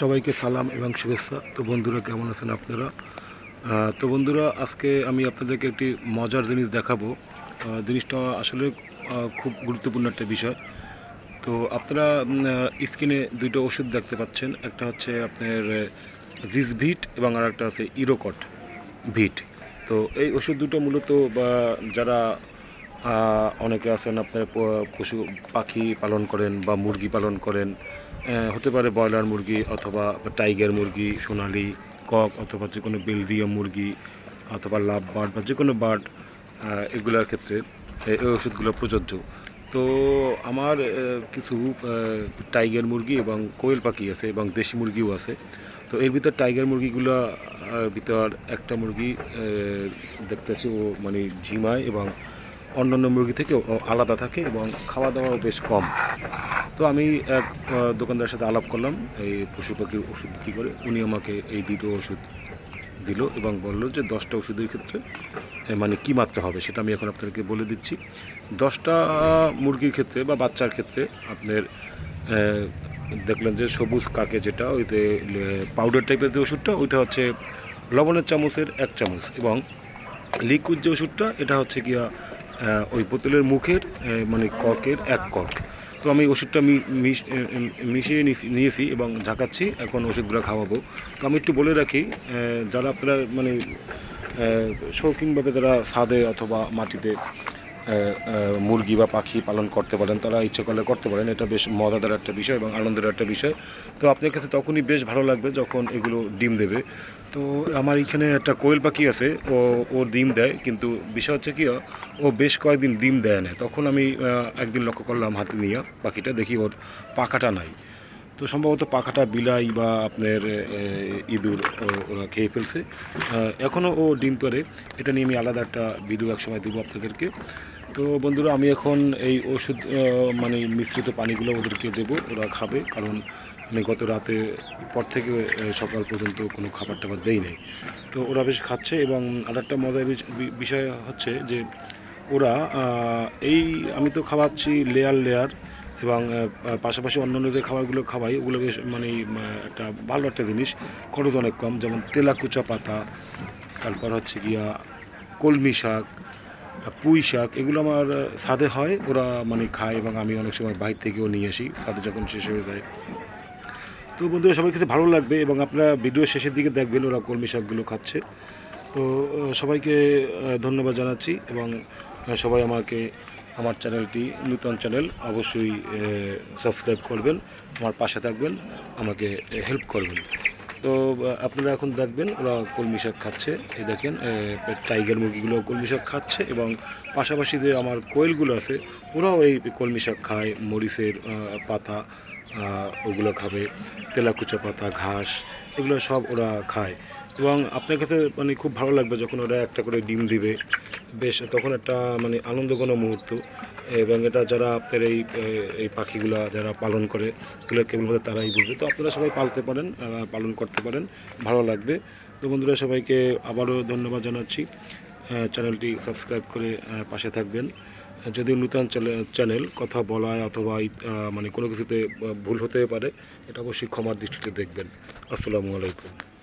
সবাইকে সালাম এবং শুভেচ্ছা। তো বন্ধুরা, কেমন আছেন আপনারা? তো বন্ধুরা, আজকে আমি আপনাদেরকে একটি মজার জিনিস দেখাবো। জিনিসটা আসলে খুব গুরুত্বপূর্ণ একটা বিষয়। তো আপনারা স্ক্রিনে দুটো ওষুধ দেখতে পাচ্ছেন। একটা হচ্ছে আপনার জিস ভিট এবং আর একটা আছে ইরোকট ভিট। তো এই ওষুধ দুটো মূলত, বা যারা অনেকে আছেন আপনার পশু, পাখি পালন করেন বা মুরগি পালন করেন। হতে পারে ব্রয়লার মুরগি অথবা টাইগার মুরগি, সোনালি, কক অথবা যে কোনো বেলজিয়াম মুরগি অথবা লাভ বার্ড বা যে কোনো বার্ড এগুলোর ক্ষেত্রে এই ওষুধগুলো প্রযোজ্য। তো আমার কিছু টাইগার মুরগি এবং কোয়েল পাখি আছে এবং দেশি মুরগিও আছে। তো এর ভিতর টাইগার মুরগিগুলো ভিতর একটা মুরগি দেখতেছি ও মানে ঝিমায় এবং অন্যান্য মুরগি থেকে আলাদা থাকে এবং খাওয়া দাওয়াও বেশ কম। তো আমি এক দোকানদারের সাথে আলাপ করলাম, এই পশু পাখির ওষুধ বিক্রি করে? উনি আমাকে এই দুটো ওষুধ দিল এবং বলল যে দশটা ওষুধের ক্ষেত্রে মানে কী মাত্রা হবে সেটা আমি এখন আপনাদেরকে বলে দিচ্ছি। দশটা মুরগির ক্ষেত্রে বা বাচ্চার ক্ষেত্রে আপনার দেখলেন যে সবুজ কাকে যেটা, ওইতে পাউডার টাইপের যে ওষুধটা, ওইটা হচ্ছে লবণের চামচের এক চামচ এবং লিকুইড যে ওষুধটা, এটা হচ্ছে গিয়া ওই বোতলের মুখের মানে কর্কের এক কর্ক তো আমি ওষুধটা মিশ- মিশিয়ে নিয়েছি এবং ঝাঁকাচ্ছি, এখন ওষুধগুলো খাওয়াবো। তো আমি একটু বলে রাখি যারা আপনারা মানে শৌখিনভাবে তারা ছাদে অথবা মাটিতে মুরগি বা পাখি পালন করতে পারেন, তারা ইচ্ছে করলে করতে পারেন। এটা বেশ মজাদার একটা বিষয় এবং আনন্দের একটা বিষয়। তো আপনার কাছে তখনই বেশ ভালো লাগবে যখন এগুলো ডিম দেবে। তো আমার এখানে একটা কোয়েল পাখি আছে, ও ও ডিম দেয়, কিন্তু বিষয় হচ্ছে কি, ও বেশ কয়েকদিন ডিম দেয় না। তখন আমি একদিন লক্ষ্য করলাম হাতে নিয়ে পাখিটা, দেখি ওর পাখাটা নাই। তো সম্ভবত পাখাটা বিলাই বা আপনার ইঁদুর ওরা খেয়ে ফেলছে। এখনও ও ডিম করে এটা নিয়ে আমি আলাদা একটা ভিডিও এক সময় দেবো আপনাদেরকে। তো বন্ধুরা, আমি এখন এই ওষুধ মানে মিশ্রিত পানিগুলো ওদেরকে দেবো, ওরা খাবে, কারণ আমি গত রাতে পর থেকে সকাল পর্যন্ত কোনো খাবার টাবার দেই নাই। তো ওরা বেশ খাচ্ছে এবং আর একটা মজার বিষ- বিষয় হচ্ছে যে ওরা এই আমি তো খাওয়াচ্ছি লেয়ার লেয়ার এবং পাশাপাশি অন্যান্য যে খাবারগুলো খাওয়াই, ওগুলো বেশ মানে একটা ভালো একটা জিনিস। খরচ অনেক কম, যেমন তেলাকুচা পাতা, তারপর হচ্ছে গিয়া কলমি শাক পুঁই শাক, এগুলো আমার ছাদে হয়, ওরা মানে খায় এবং আমি অনেক সময় বাইরে থেকেও নিয়ে আসি, ছাদে যখন শেষ হয়ে যায়। তো বন্ধুরা সবার কাছে ভালো লাগবে এবং আপনারা ভিডিও শেষের দিকে দেখবেন, ওরা কলমি শাকগুলো খাচ্ছে। তো সবাইকে ধন্যবাদ জানাচ্ছি এবং সবাই আমাকে, আমার চ্যানেলটি, নূতন চ্যানেল, অবশ্যই সাবস্ক্রাইব করবেন, আমার পাশে থাকবেন, আমাকে হেল্প করবেন। তো আপনারা এখন দেখবেন ওরা কলমি শাক খাচ্ছে। এই দেখেন টাইগার মুরগিগুলো কলমি শাক খাচ্ছে এবং পাশাপাশি যে আমার কোয়েলগুলো আছে, ওরাও এই কলমি শাক খায়, মরিচের পাতা ওগুলো খাবে, তেলাকুচা পাতা, ঘাস, এগুলো সব ওরা খায়। এবং আপনার কাছে মানে খুব ভালো লাগবে যখন ওরা একটা করে ডিম দিবে। বেশ, তখন একটা মানে আনন্দঘন মুহূর্ত। এবং এটা যারা আপনার এই এই পাখিগুলা যারা পালন করে, এগুলো কেবলমাত্র তারাই বুঝবে। তো আপনারা সবাই পালতে পারেন পালন করতে পারেন, ভালো লাগবে। তো বন্ধুরা, সবাইকে আবারও ধন্যবাদ জানাচ্ছি। চ্যানেলটি সাবস্ক্রাইব করে পাশে থাকবেন। যদি নূতন চ্যানে- চ্যানেল, কথা বলায় অথবা মানে কোনো কিছুতে ভুল হতে পারে, এটা অবশ্যই ক্ষমার দৃষ্টিতে দেখবেন। আসসালামু আলাইকুম।